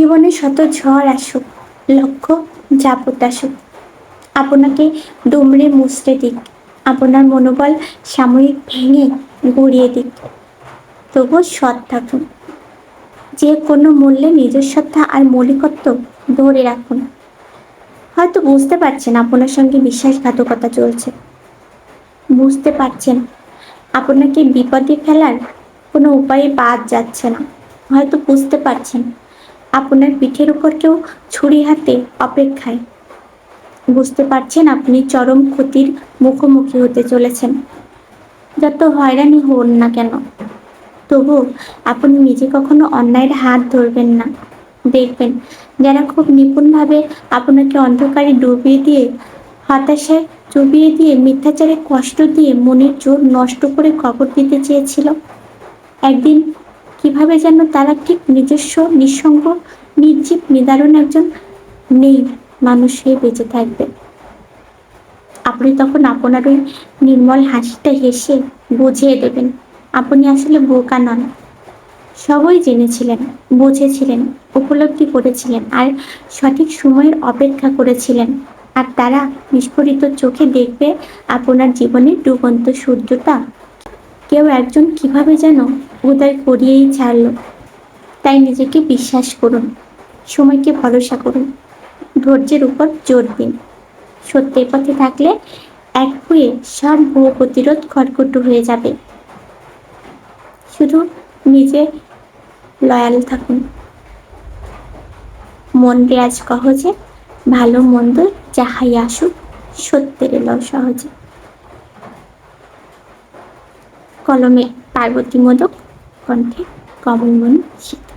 জীবনে শত ঝড় আসুক লক্ষ্য জাপত আসুক। আপনাকে দুমড়ে মুচড়ে দিক, আপনার মনোবল সাময়িক ভেঙে গড়িয়ে দিক। তবু সৎ থাকুন। যে কোনো মূল্যে নিজস্বতা আর মৌলিকত্ব ধরে রাখুন। হয়তো বুঝতে পারছেন আপনার সঙ্গে বিশ্বাসঘাতকতা চলছে। বুঝতে পারছেন, আপনাকে বিপদে ফেলার কোনো উপায়ে বাদ যাচ্ছে না। হয়তো বুঝতে পারছেন আপনার পিঠের উপর কেউ ছুরি হাতে অপেক্ষায়। বুঝতে পারছেন আপনি চরম ক্ষতির মুখোমুখি হতে চলেছেন। যত হয়রানি হন না কেন? তবু আপনি নিজে কখনো অন্যায়ের হাত ধরবেন না। দেখবেন, যারা খুব নিপুণভাবে আপনাকে অন্ধকারে ডুবিয়ে দিয়ে, হতাশায় চুবিয়ে দিয়ে, মিথ্যাচারে কষ্ট দিয়ে, মনের জোর নষ্ট করে কবর দিতে চেয়েছিল। একদিন কীভাবে যেন তারা ঠিক নিজস্ব, নিঃসঙ্গ, নির্জীব, নিদারুণ একজন নেই মানুষ হয়ে বেঁচে থাকবে। আপনি তখন আপনার ওই নির্মল হাসিটা হেসে বুঝিয়ে দেবেন। আপনি আসলে বোকা নন। সবই জেনেছিলেন, বুঝেছিলেন, উপলব্ধি করেছিলেন আর সঠিক সময়ের অপেক্ষা করেছিলেন। আর তারা বিস্ফোরিত চোখে দেখবে আপনার জীবনের ডুবন্ত সূর্যটা কেউ একজন কীভাবে যেন উদয় করিয়েই ছাড়ল। তাই নিজেকে বিশ্বাস করুন, সময়কে ভরসা করুন, ধৈর্যের উপর জোর দিন। সত্যের পথে থাকলে এক হয়ে সব ভুয়ো প্রতিরোধ খড়কুটো হয়ে যাবে। শুধু নিজে লয়াল থাকুন। মন রেয়াজ কহজে ভালো মন্দ যাহাই আসুক, সত্যের এলো সহজে। কলমে পার্বতী মোদক কণ্ঠে কমলমণি শীত